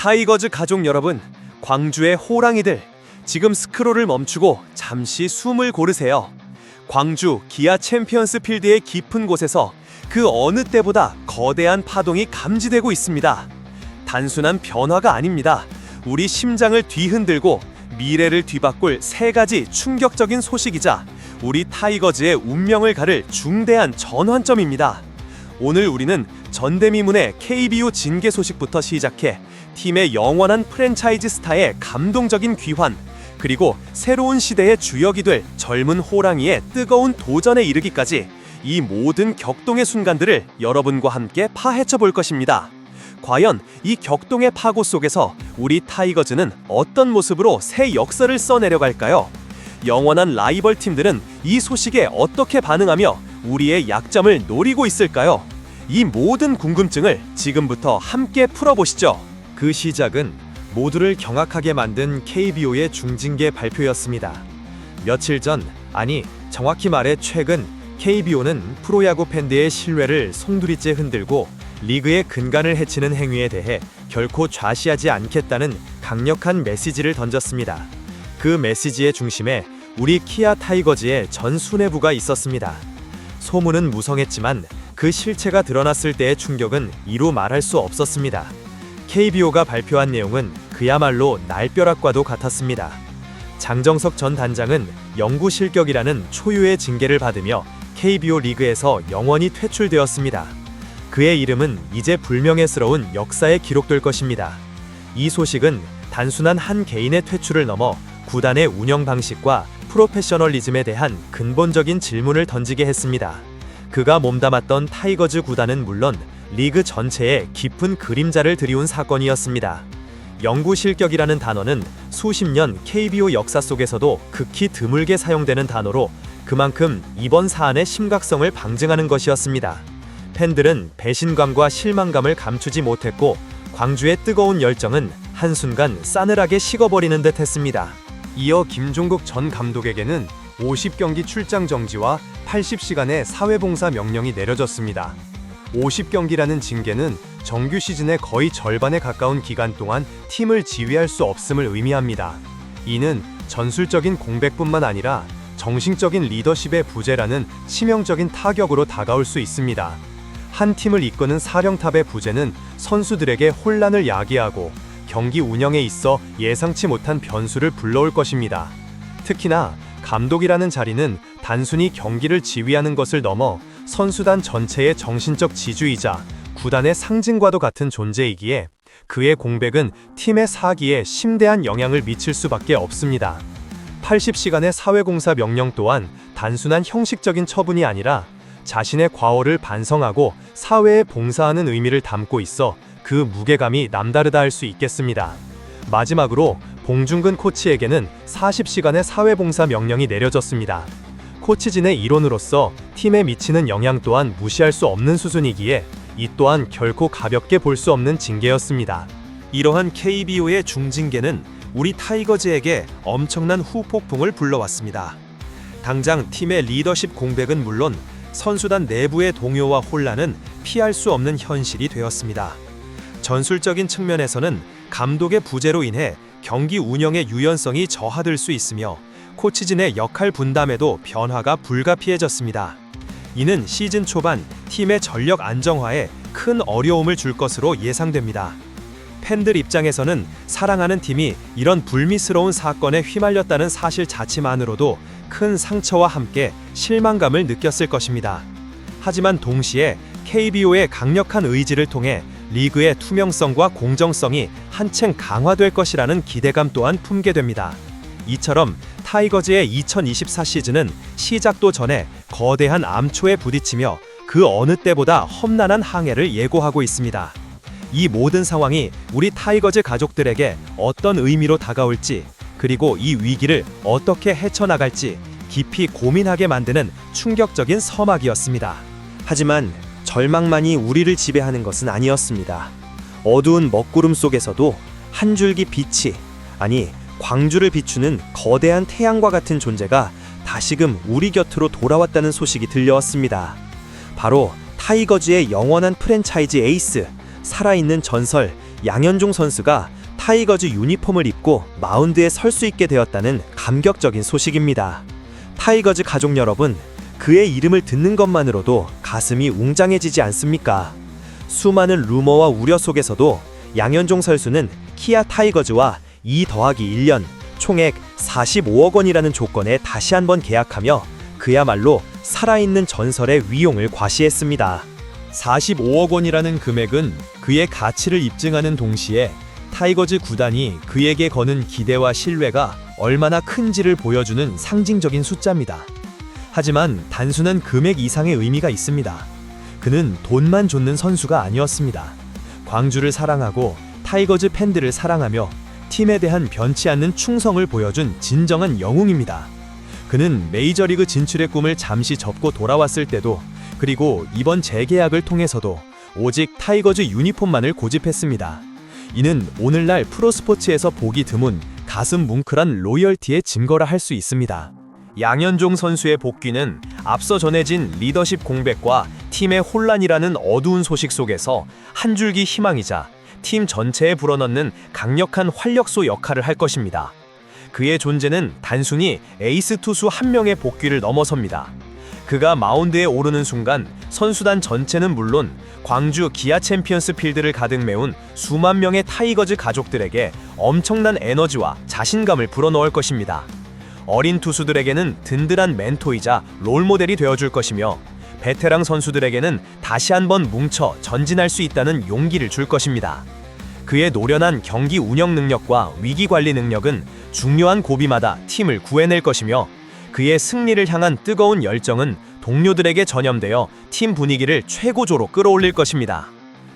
타이거즈 가족 여러분, 광주의 호랑이들, 지금 스크롤을 멈추고 잠시 숨을 고르세요. 광주 기아 챔피언스 필드의 깊은 곳에서 그 어느 때보다 거대한 파동이 감지되고 있습니다. 단순한 변화가 아닙니다. 우리 심장을 뒤흔들고 미래를 뒤바꿀 세 가지 충격적인 소식이자 우리 타이거즈의 운명을 가를 중대한 전환점입니다. 오늘 우리는 전대미문의 KBO 징계 소식부터 시작해 팀의 영원한 프랜차이즈 스타의 감동적인 귀환 그리고 새로운 시대의 주역이 될 젊은 호랑이의 뜨거운 도전에 이르기까지 이 모든 격동의 순간들을 여러분과 함께 파헤쳐 볼 것입니다. 과연 이 격동의 파고 속에서 우리 타이거즈는 어떤 모습으로 새 역사를 써내려갈까요? 영원한 라이벌 팀들은 이 소식에 어떻게 반응하며 우리의 약점을 노리고 있을까요? 이 모든 궁금증을 지금부터 함께 풀어보시죠. 그 시작은 모두를 경악하게 만든 KBO의 중징계 발표였습니다. 며칠 전, 아니 정확히 말해 최근 KBO는 프로야구 팬들의 신뢰를 송두리째 흔들고 리그의 근간을 해치는 행위에 대해 결코 좌시하지 않겠다는 강력한 메시지를 던졌습니다. 그 메시지의 중심에 우리 키아 타이거즈의 전 수뇌부가 있었습니다. 소문은 무성했지만 그 실체가 드러났을 때의 충격은 이루 말할 수 없었습니다. KBO가 발표한 내용은 그야말로 날벼락과도 같았습니다. 장정석 전 단장은 영구 실격이라는 초유의 징계를 받으며 KBO 리그에서 영원히 퇴출되었습니다. 그의 이름은 이제 불명예스러운 역사에 기록될 것입니다. 이 소식은 단순한 한 개인의 퇴출을 넘어 구단의 운영 방식과 프로페셔널리즘에 대한 근본적인 질문을 던지게 했습니다. 그가 몸담았던 타이거즈 구단은 물론 리그 전체에 깊은 그림자를 들이운 사건이었습니다. 영구 실격이라는 단어는 수십 년 KBO 역사 속에서도 극히 드물게 사용되는 단어로 그만큼 이번 사안의 심각성을 방증하는 것이었습니다. 팬들은 배신감과 실망감을 감추지 못했고 광주의 뜨거운 열정은 한순간 싸늘하게 식어버리는 듯 했습니다. 이어 김종국 전 감독에게는 50경기 출장 정지와 80시간의 사회봉사 명령이 내려졌습니다. 50경기라는 징계는 정규 시즌의 거의 절반에 가까운 기간 동안 팀을 지휘할 수 없음을 의미합니다. 이는 전술적인 공백뿐만 아니라 정신적인 리더십의 부재라는 치명적인 타격으로 다가올 수 있습니다. 한 팀을 이끄는 사령탑의 부재는 선수들에게 혼란을 야기하고 경기 운영에 있어 예상치 못한 변수를 불러올 것입니다. 특히나 감독이라는 자리는 단순히 경기를 지휘하는 것을 넘어 선수단 전체의 정신적 지주이자 구단의 상징과도 같은 존재이기에 그의 공백은 팀의 사기에 심대한 영향을 미칠 수밖에 없습니다. 80시간의 사회공사 명령 또한 단순한 형식적인 처분이 아니라 자신의 과오를 반성하고 사회에 봉사하는 의미를 담고 있어 그 무게감이 남다르다 할 수 있겠습니다. 마지막으로 봉중근 코치에게는 40시간의 사회봉사 명령이 내려졌습니다. 코치진의 일원으로서 팀에 미치는 영향 또한 무시할 수 없는 수준이기에 이 또한 결코 가볍게 볼 수 없는 징계였습니다. 이러한 KBO의 중징계는 우리 타이거즈에게 엄청난 후폭풍을 불러왔습니다. 당장 팀의 리더십 공백은 물론 선수단 내부의 동요와 혼란은 피할 수 없는 현실이 되었습니다. 전술적인 측면에서는 감독의 부재로 인해 경기 운영의 유연성이 저하될 수 있으며 코치진의 역할 분담에도 변화가 불가피해졌습니다. 이는 시즌 초반 팀의 전력 안정화에 큰 어려움을 줄 것으로 예상됩니다. 팬들 입장에서는 사랑하는 팀이 이런 불미스러운 사건에 휘말렸다는 사실 자체만으로도 큰 상처와 함께 실망감을 느꼈을 것입니다. 하지만 동시에 KBO의 강력한 의지를 통해 리그의 투명성과 공정성이 한층 강화될 것이라는 기대감 또한 품게 됩니다. 이처럼 타이거즈의 2024 시즌은 시작도 전에 거대한 암초에 부딪히며 그 어느 때보다 험난한 항해를 예고하고 있습니다. 이 모든 상황이 우리 타이거즈 가족들에게 어떤 의미로 다가올지 그리고 이 위기를 어떻게 헤쳐나갈지 깊이 고민하게 만드는 충격적인 서막이었습니다. 하지만 절망만이 우리를 지배하는 것은 아니었습니다. 어두운 먹구름 속에서도 한 줄기 빛이 아니 광주를 비추는 거대한 태양과 같은 존재가 다시금 우리 곁으로 돌아왔다는 소식이 들려왔습니다. 바로 타이거즈의 영원한 프랜차이즈 에이스, 살아있는 전설 양현종 선수가 타이거즈 유니폼을 입고 마운드에 설 수 있게 되었다는 감격적인 소식입니다. 타이거즈 가족 여러분, 그의 이름을 듣는 것만으로도 가슴이 웅장해지지 않습니까? 수많은 루머와 우려 속에서도 양현종 선수는 키아 타이거즈와 2 더하기 1년 총액 45억 원이라는 조건에 다시 한번 계약하며 그야말로 살아있는 전설의 위용을 과시했습니다. 45억 원이라는 금액은 그의 가치를 입증하는 동시에 타이거즈 구단이 그에게 거는 기대와 신뢰가 얼마나 큰지를 보여주는 상징적인 숫자입니다. 하지만 단순한 금액 이상의 의미가 있습니다. 그는 돈만 줬는 선수가 아니었습니다. 광주를 사랑하고 타이거즈 팬들을 사랑하며 팀에 대한 변치 않는 충성을 보여준 진정한 영웅입니다. 그는 메이저리그 진출의 꿈을 잠시 접고 돌아왔을 때도 그리고 이번 재계약을 통해서도 오직 타이거즈 유니폼만을 고집했습니다. 이는 오늘날 프로스포츠에서 보기 드문 가슴 뭉클한 로열티의 증거라 할 수 있습니다. 양현종 선수의 복귀는 앞서 전해진 리더십 공백과 팀의 혼란이라는 어두운 소식 속에서 한 줄기 희망이자 팀 전체에 불어넣는 강력한 활력소 역할을 할 것입니다. 그의 존재는 단순히 에이스 투수 한 명의 복귀를 넘어섭니다. 그가 마운드에 오르는 순간 선수단 전체는 물론 광주 기아 챔피언스 필드를 가득 메운 수만 명의 타이거즈 가족들에게 엄청난 에너지와 자신감을 불어넣을 것입니다. 어린 투수들에게는 든든한 멘토이자 롤모델이 되어줄 것이며 베테랑 선수들에게는 다시 한번 뭉쳐 전진할 수 있다는 용기를 줄 것입니다. 그의 노련한 경기 운영 능력과 위기 관리 능력은 중요한 고비마다 팀을 구해낼 것이며 그의 승리를 향한 뜨거운 열정은 동료들에게 전염되어 팀 분위기를 최고조로 끌어올릴 것입니다.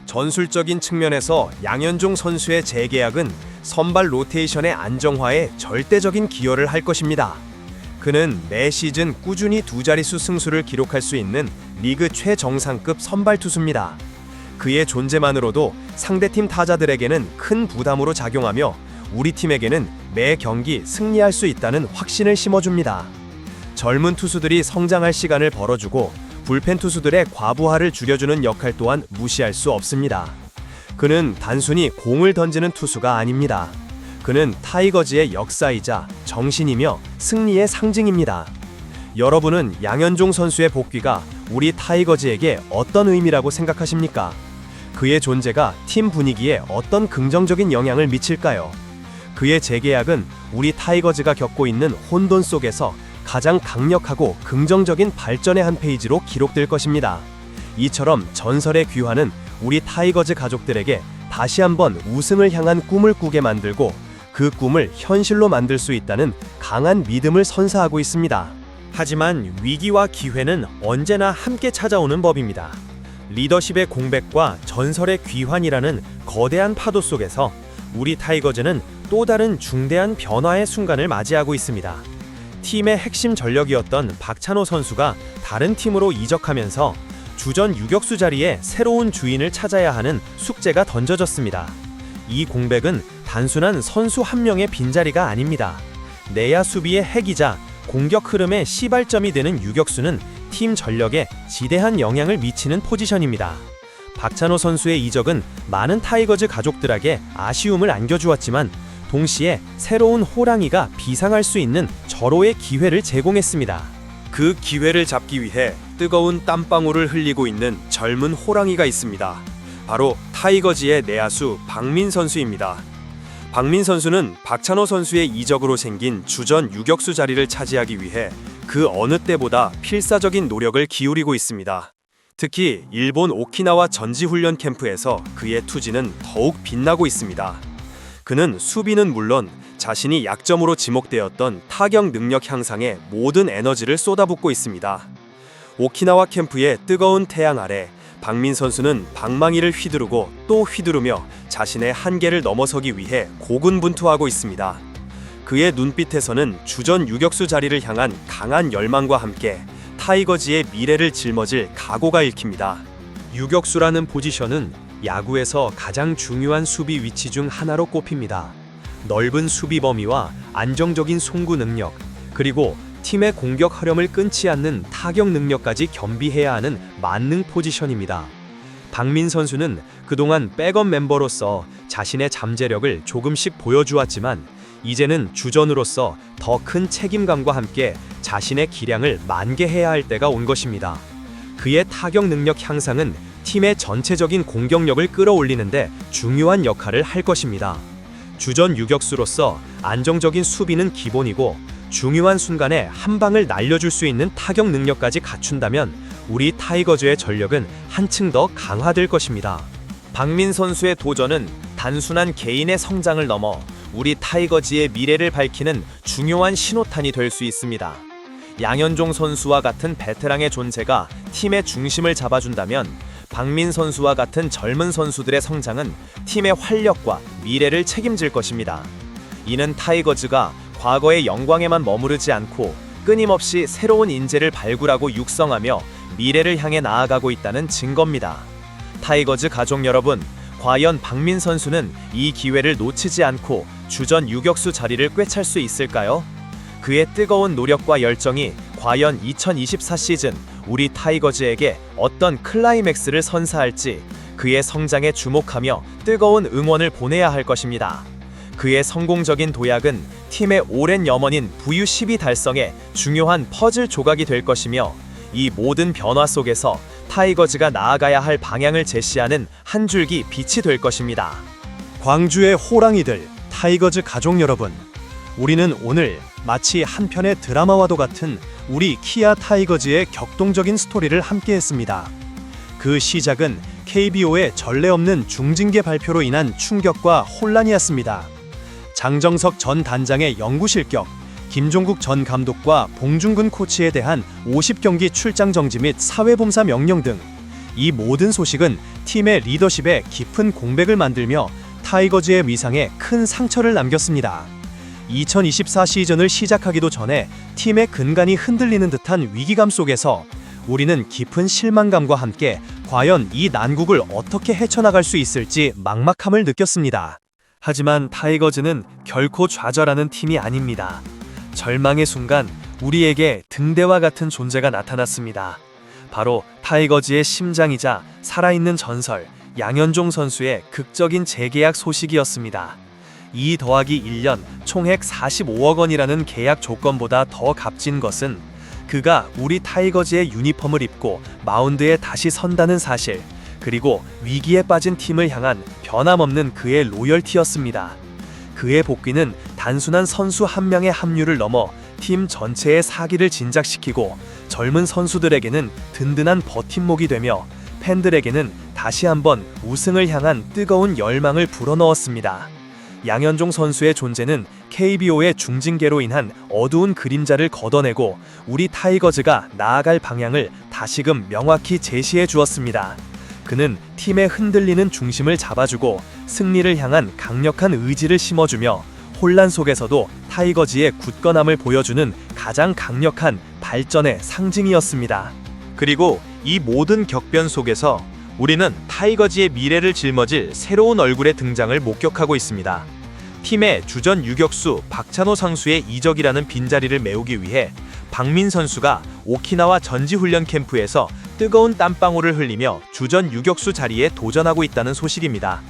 전술적인 측면에서 양현종 선수의 재계약은 선발 로테이션의 안정화에 절대적인 기여를 할 것입니다. 그는 매 시즌 꾸준히 두 자릿수 승수를 기록할 수 있는 리그 최정상급 선발 투수입니다. 그의 존재만으로도 상대팀 타자들에게는 큰 부담으로 작용하며 우리 팀에게는 매 경기 승리할 수 있다는 확신을 심어줍니다. 젊은 투수들이 성장할 시간을 벌어주고 불펜 투수들의 과부하를 줄여주는 역할 또한 무시할 수 없습니다. 그는 단순히 공을 던지는 투수가 아닙니다. 그는 타이거즈의 역사이자 정신이며 승리의 상징입니다. 여러분은 양현종 선수의 복귀가 우리 타이거즈에게 어떤 의미라고 생각하십니까? 그의 존재가 팀 분위기에 어떤 긍정적인 영향을 미칠까요? 그의 재계약은 우리 타이거즈가 겪고 있는 혼돈 속에서 가장 강력하고 긍정적인 발전의 한 페이지로 기록될 것입니다. 이처럼 전설의 귀환은 우리 타이거즈 가족들에게 다시 한번 우승을 향한 꿈을 꾸게 만들고 그 꿈을 현실로 만들 수 있다는 강한 믿음을 선사하고 있습니다. 하지만 위기와 기회는 언제나 함께 찾아오는 법입니다. 리더십의 공백과 전설의 귀환이라는 거대한 파도 속에서 우리 타이거즈는 또 다른 중대한 변화의 순간을 맞이하고 있습니다. 팀의 핵심 전력이었던 박찬호 선수가 다른 팀으로 이적하면서 주전 유격수 자리에 새로운 주인을 찾아야 하는 숙제가 던져졌습니다. 이 공백은 단순한 선수 한 명의 빈자리가 아닙니다. 내야 수비의 핵이자 공격 흐름의 시발점이 되는 유격수는 팀 전력에 지대한 영향을 미치는 포지션입니다. 박찬호 선수의 이적은 많은 타이거즈 가족들에게 아쉬움을 안겨주었지만 동시에 새로운 호랑이가 비상할 수 있는 절호의 기회를 제공했습니다. 그 기회를 잡기 위해 뜨거운 땀방울을 흘리고 있는 젊은 호랑이가 있습니다. 바로 타이거즈의 내야수 박민 선수입니다. 박민 선수는 박찬호 선수의 이적으로 생긴 주전 유격수 자리를 차지하기 위해 그 어느 때보다 필사적인 노력을 기울이고 있습니다. 특히 일본 오키나와 전지훈련 캠프에서 그의 투지는 더욱 빛나고 있습니다. 그는 수비는 물론 자신이 약점으로 지목되었던 타격 능력 향상에 모든 에너지를 쏟아붓고 있습니다. 오키나와 캠프의 뜨거운 태양 아래 박민 선수는 방망이를 휘두르고 또 휘두르며 자신의 한계를 넘어서기 위해 고군분투하고 있습니다. 그의 눈빛에서는 주전 유격수 자리를 향한 강한 열망과 함께 타이거즈의 미래를 짊어질 각오가 읽힙니다. 유격수라는 포지션은 야구에서 가장 중요한 수비 위치 중 하나로 꼽힙니다. 넓은 수비 범위와 안정적인 송구 능력, 그리고 팀의 공격 흐름을 끊지 않는 타격 능력까지 겸비해야 하는 만능 포지션입니다. 박민 선수는 그동안 백업 멤버로서 자신의 잠재력을 조금씩 보여주었지만 이제는 주전으로서 더 큰 책임감과 함께 자신의 기량을 만개해야 할 때가 온 것입니다. 그의 타격 능력 향상은 팀의 전체적인 공격력을 끌어올리는데 중요한 역할을 할 것입니다. 주전 유격수로서 안정적인 수비는 기본이고 중요한 순간에 한 방을 날려줄 수 있는 타격 능력까지 갖춘다면 우리 타이거즈의 전력은 한층 더 강화될 것입니다. 박민 선수의 도전은 단순한 개인의 성장을 넘어 우리 타이거즈의 미래를 밝히는 중요한 신호탄이 될 수 있습니다. 양현종 선수와 같은 베테랑의 존재가 팀의 중심을 잡아준다면 박민 선수와 같은 젊은 선수들의 성장은 팀의 활력과 미래를 책임질 것입니다. 이는 타이거즈가 과거의 영광에만 머무르지 않고 끊임없이 새로운 인재를 발굴하고 육성하며 미래를 향해 나아가고 있다는 증거입니다. 타이거즈 가족 여러분, 과연 박민 선수는 이 기회를 놓치지 않고 주전 유격수 자리를 꿰찰 수 있을까요? 그의 뜨거운 노력과 열정이 과연 2024 시즌 우리 타이거즈에게 어떤 클라이맥스를 선사할지 그의 성장에 주목하며 뜨거운 응원을 보내야 할 것입니다. 그의 성공적인 도약은 팀의 오랜 염원인 부유 10위 달성에 중요한 퍼즐 조각이 될 것이며 이 모든 변화 속에서 타이거즈가 나아가야 할 방향을 제시하는 한 줄기 빛이 될 것입니다. 광주의 호랑이들, 타이거즈 가족 여러분. 우리는 오늘 마치 한 편의 드라마와도 같은 우리 키아 타이거즈의 격동적인 스토리를 함께 했습니다. 그 시작은 KBO의 전례 없는 중징계 발표로 인한 충격과 혼란이었습니다. 장정석 전 단장의 연구 실격, 김종국 전 감독과 봉중근 코치에 대한 50경기 출장 정지 및 사회봉사 명령 등 이 모든 소식은 팀의 리더십에 깊은 공백을 만들며 타이거즈의 위상에 큰 상처를 남겼습니다. 2024 시즌을 시작하기도 전에 팀의 근간이 흔들리는 듯한 위기감 속에서 우리는 깊은 실망감과 함께 과연 이 난국을 어떻게 헤쳐나갈 수 있을지 막막함을 느꼈습니다. 하지만 타이거즈는 결코 좌절하는 팀이 아닙니다. 절망의 순간 우리에게 등대와 같은 존재가 나타났습니다. 바로 타이거즈의 심장이자 살아있는 전설 양현종 선수의 극적인 재계약 소식이었습니다. 2 더하기 1년 총액 45억 원이라는 계약 조건보다 더 값진 것은 그가 우리 타이거즈의 유니폼을 입고 마운드에 다시 선다는 사실, 그리고 위기에 빠진 팀을 향한 변함없는 그의 로열티였습니다. 그의 복귀는 단순한 선수 한 명의 합류를 넘어 팀 전체의 사기를 진작시키고 젊은 선수들에게는 든든한 버팀목이 되며 팬들에게는 다시 한번 우승을 향한 뜨거운 열망을 불어넣었습니다. 양현종 선수의 존재는 KBO의 중징계로 인한 어두운 그림자를 걷어내고 우리 타이거즈가 나아갈 방향을 다시금 명확히 제시해 주었습니다. 그는 팀의 흔들리는 중심을 잡아주고 승리를 향한 강력한 의지를 심어주며 혼란 속에서도 타이거즈의 굳건함을 보여주는 가장 강력한 발전의 상징이었습니다. 그리고 이 모든 격변 속에서 우리는 타이거즈의 미래를 짊어질 새로운 얼굴의 등장을 목격하고 있습니다. 팀의 주전 유격수 박찬호 상수의 이적이라는 빈자리를 메우기 위해 박민 선수가 오키나와 전지훈련 캠프에서 뜨거운 땀방울을 흘리며 주전 유격수 자리에 도전하고 있다는 소식입니다.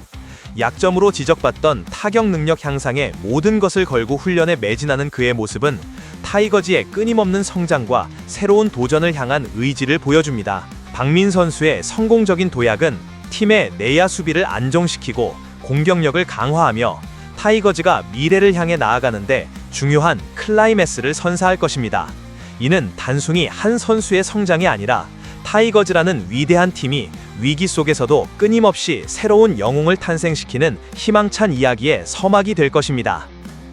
약점으로 지적받던 타격 능력 향상에 모든 것을 걸고 훈련에 매진하는 그의 모습은 타이거즈의 끊임없는 성장과 새로운 도전을 향한 의지를 보여줍니다. 박민 선수의 성공적인 도약은 팀의 내야 수비를 안정시키고 공격력을 강화하며 타이거즈가 미래를 향해 나아가는데 중요한 클라이맥스를 선사할 것입니다. 이는 단순히 한 선수의 성장이 아니라 타이거즈라는 위대한 팀이 위기 속에서도 끊임없이 새로운 영웅을 탄생시키는 희망찬 이야기의 서막이 될 것입니다.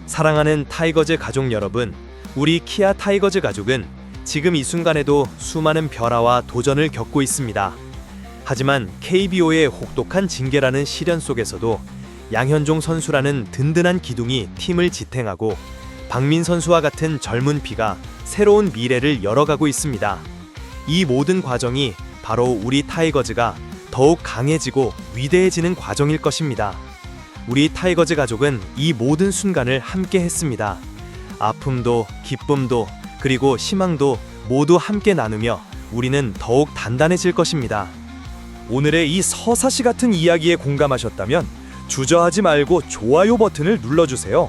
사랑하는 타이거즈 가족 여러분, 우리 키아 타이거즈 가족은 지금 이 순간에도 수많은 변화와 도전을 겪고 있습니다. 하지만 KBO의 혹독한 징계라는 시련 속에서도 양현종 선수라는 든든한 기둥이 팀을 지탱하고 박민 선수와 같은 젊은 피가 새로운 미래를 열어가고 있습니다. 이 모든 과정이 바로 우리 타이거즈가 더욱 강해지고 위대해지는 과정일 것입니다. 우리 타이거즈 가족은 이 모든 순간을 함께 했습니다. 아픔도 기쁨도 그리고 희망도 모두 함께 나누며 우리는 더욱 단단해질 것입니다. 오늘의 이 서사시 같은 이야기에 공감하셨다면 주저하지 말고 좋아요 버튼을 눌러주세요.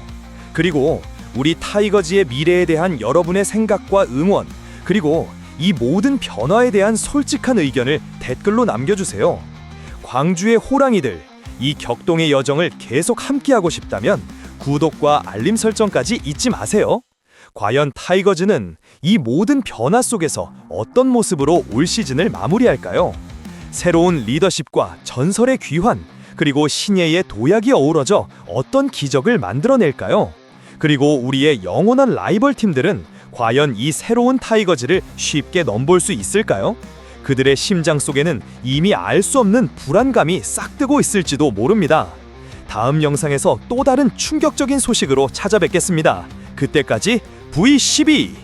그리고 우리 타이거즈의 미래에 대한 여러분의 생각과 응원, 그리고 이 모든 변화에 대한 솔직한 의견을 댓글로 남겨주세요. 광주의 호랑이들, 이 격동의 여정을 계속 함께하고 싶다면 구독과 알림 설정까지 잊지 마세요. 과연 타이거즈는 이 모든 변화 속에서 어떤 모습으로 올 시즌을 마무리할까요? 새로운 리더십과 전설의 귀환, 그리고 신예의 도약이 어우러져 어떤 기적을 만들어낼까요? 그리고 우리의 영원한 라이벌 팀들은 과연 이 새로운 타이거즈를 쉽게 넘볼 수 있을까요? 그들의 심장 속에는 이미 알 수 없는 불안감이 싹트고 있을지도 모릅니다. 다음 영상에서 또 다른 충격적인 소식으로 찾아뵙겠습니다. 그때까지 V12